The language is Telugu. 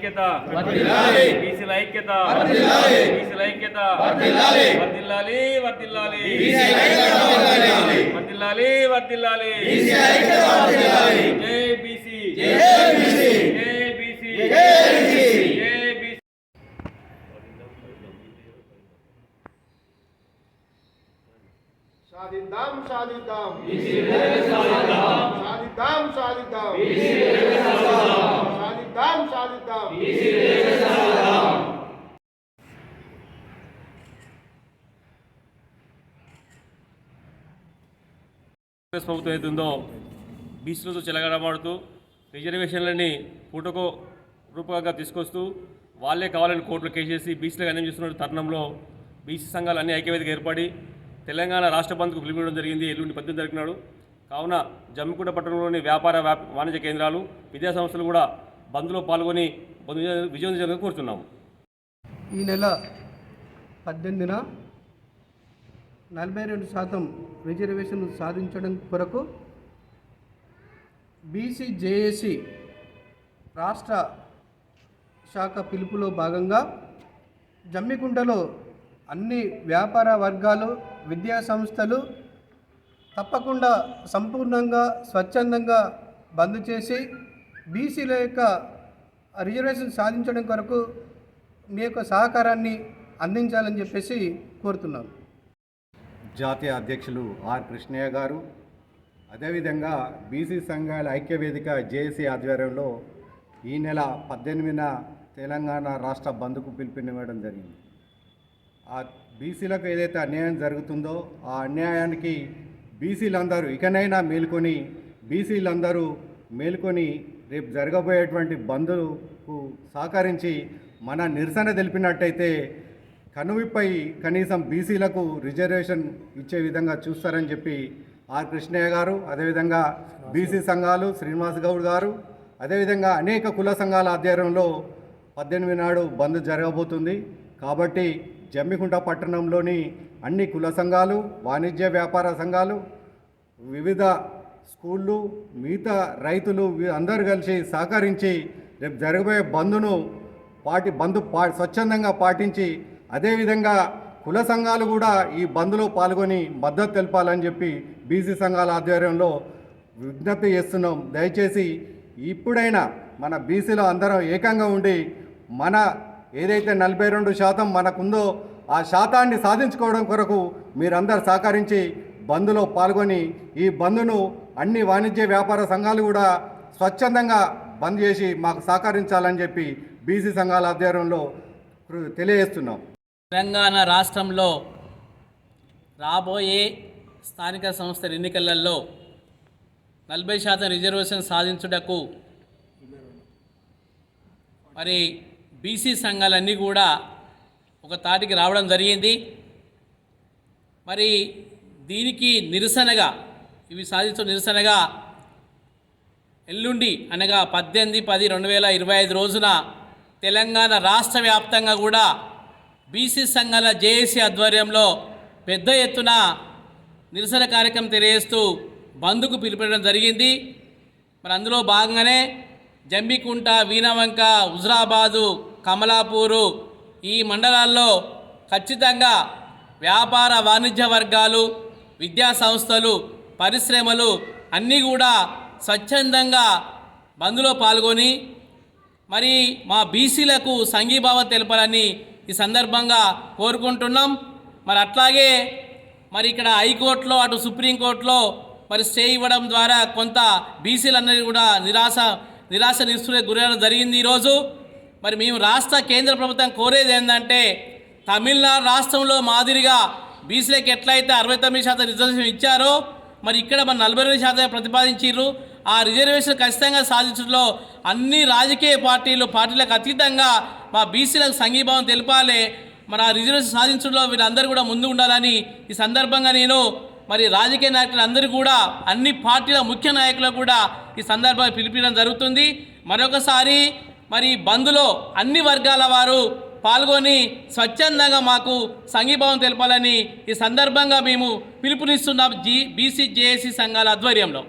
ఐక్యత. బీసీల ఐక్యత. బీసీల ఐక్యత. వర్దిల్లాలి వర్దిల్లాలి వర్దిల్లాలి వర్దిల్లాలి జై బీసీ. జై బీసీ. జై బీసీ. సాధిద్దాం సాధిద్దాం. సాధిద్దాం సాధిద్దాం సాధిద్దాం. సాధిద్దాం కాంగ్రెస్ ప్రభుత్వం ఏదైతుందో బీసీలతో చెలగడమాడుతూ రిజర్వేషన్లని పూటకో రూపకంగా తీసుకొస్తూ వాళ్ళే కావాలని కోర్టులు కేసేసి బీసీలకు అన్యాయం చేస్తున్న తరుణంలో బీసీ సంఘాలు అన్ని ఐక్యవేదిక ఏర్పడి తెలంగాణ రాష్ట్ర బంద్కు పిలుపునివ్వడం జరిగింది. ఎల్లుండి పద్దెనిమిది జరిగినాడు కావున జమ్మికుంట పట్టణంలోని వ్యాపార వాణిజ్య కేంద్రాలు విద్యా సంస్థలు కూడా బంద్లో పాల్గొని విజయం కోరుతున్నాము. ఈ నెల పద్దెనిమిదిన నలభై రెండు శాతం రిజర్వేషన్ సాధించడం కొరకు బీసీజేఏసీ రాష్ట్ర శాఖ పిలుపులో భాగంగా జమ్మికుంటలో అన్ని వ్యాపార వర్గాలు విద్యా సంస్థలు తప్పకుండా సంపూర్ణంగా స్వచ్ఛందంగా బంద్ చేసి బీసీల యొక్క రిజర్వేషన్ సాధించడం కొరకు మీ యొక్క సహకారాన్ని అందించాలని చెప్పేసి కోరుతున్నాను జాతీయ అధ్యక్షులు ఆర్ కృష్ణయ్య గారు అదేవిధంగా బీసీ సంఘాల ఐక్యవేదిక జేఏసీ ఆధ్వర్యంలో ఈ నెల పద్దెనిమిదిన తెలంగాణ రాష్ట్ర బంద్కు పిలుపునివ్వడం జరిగింది. ఆ బీసీలకు ఏదైతే అన్యాయం జరుగుతుందో ఆ అన్యాయానికి బీసీలందరూ ఇకనైనా మేల్కొని బీసీలందరూ మేల్కొని రేపు జరగబోయేటువంటి బంధుకు సహకరించి మన నిరసన తెలిపినట్టయితే కనువిపై కనీసం బీసీలకు రిజర్వేషన్ ఇచ్చే విధంగా చూస్తారని చెప్పి ఆర్ కృష్ణయ్య గారు అదేవిధంగా బీసీ సంఘాలు శ్రీనివాస్ గౌడ్ గారు అదేవిధంగా అనేక కుల సంఘాల ఆధ్వర్యంలో పద్దెనిమిది నాడు బంద్ జరగబోతుంది. కాబట్టి జమ్మికుంట పట్టణంలోని అన్ని కుల సంఘాలు వాణిజ్య వ్యాపార సంఘాలు వివిధ స్కూళ్ళు మిగతా రైతులు అందరూ కలిసి సహకరించి రేపు జరగబోయే బంద్ను పాటి బంద్ పా స్వచ్ఛందంగా పాటించి అదేవిధంగా కుల సంఘాలు కూడా ఈ బంద్లో పాల్గొని మద్దతు తెలపాలని చెప్పి బీసీ సంఘాల ఆధ్వర్యంలో విజ్ఞప్తి చేస్తున్నాం. దయచేసి ఇప్పుడైనా మన బీసీలో అందరం ఏకంగా ఉండి మన ఏదైతే నలభై రెండు శాతం మనకుందో ఆ శాతాన్ని సాధించుకోవడం కొరకు మీరందరూ సహకరించి బంద్లో పాల్గొని ఈ బంద్ను అన్ని వాణిజ్య వ్యాపార సంఘాలు కూడా స్వచ్ఛందంగా బంద్ చేసి మాకు సహకరించాలని చెప్పి బీసీ సంఘాల ఆధ్వర్యంలో తెలియజేస్తున్నాం. తెలంగాణ రాష్ట్రంలో రాబోయే స్థానిక సంస్థల ఎన్నికలలో నలభై శాతం రిజర్వేషన్ సాధించుటకు మరి బీసీ సంఘాలన్నీ కూడా ఒక తాటికి రావడం జరిగింది. మరి దీనికి నిరసనగా ఇవి సాధించడం నిరసనగా ఎల్లుండి అనగా పద్దెనిమిది పది రెండు వేల ఇరవై ఐదు రోజున తెలంగాణ రాష్ట్ర వ్యాప్తంగా కూడా బీసీ సంఘాల జేఏసీ ఆధ్వర్యంలో పెద్ద ఎత్తున నిరసన కార్యక్రమం తెలియజేస్తూ బంద్కు పిలుపడం జరిగింది. మరి అందులో భాగంగానే జంబికుంట వీణవంక హుజరాబాదు కమలాపూరు ఈ మండలాల్లో ఖచ్చితంగా వ్యాపార వాణిజ్య వర్గాలు విద్యా సంస్థలు పరిశ్రమలు అన్నీ కూడా స్వచ్ఛందంగా బంద్లో పాల్గొని మరి మా బీసీలకు సంఘీభావం తెలపాలని ఈ సందర్భంగా కోరుకుంటున్నాం. మరి అట్లాగే మరి ఇక్కడ హైకోర్టులో అటు సుప్రీంకోర్టులో మరి స్టే ఇవ్వడం ద్వారా కొంత బీసీలందరినీ కూడా నిరాశ నిరాశ నిస్తులకు గురవడం జరిగింది ఈరోజు. మరి మేము రాష్ట్ర కేంద్ర ప్రభుత్వం కోరేది ఏంటంటే తమిళనాడు రాష్ట్రంలో మాదిరిగా బీసీలకు ఎట్లయితే అరవై తొమ్మిది శాతం రిజర్వేషన్ ఇచ్చారో మరి ఇక్కడ మన నలభై రెండు శాతం ప్రతిపాదించారు ఆ రిజర్వేషన్ ఖచ్చితంగా సాధించడంలో అన్ని రాజకీయ పార్టీలు పార్టీలకు అతీతంగా మా బీసీలకు సంఘీభావం తెలిపాలి. మన ఆ రిజర్వేషన్ సాధించడంలో వీళ్ళందరూ కూడా ముందు ఉండాలని ఈ సందర్భంగా నేను మరి రాజకీయ నాయకులందరూ కూడా అన్ని పార్టీల ముఖ్య నాయకులు కూడా ఈ సందర్భంగా పిలిపించడం జరుగుతుంది. మరొకసారి మరి బంద్లో అన్ని వర్గాల వారు పాల్గొని స్వచ్ఛందంగా మాకు సంఘీభావం తెలపాలని ఈ సందర్భంగా మేము పిలుపునిస్తున్నాం జీ బీసీ జేఏసీ సంఘాల ఆధ్వర్యంలో.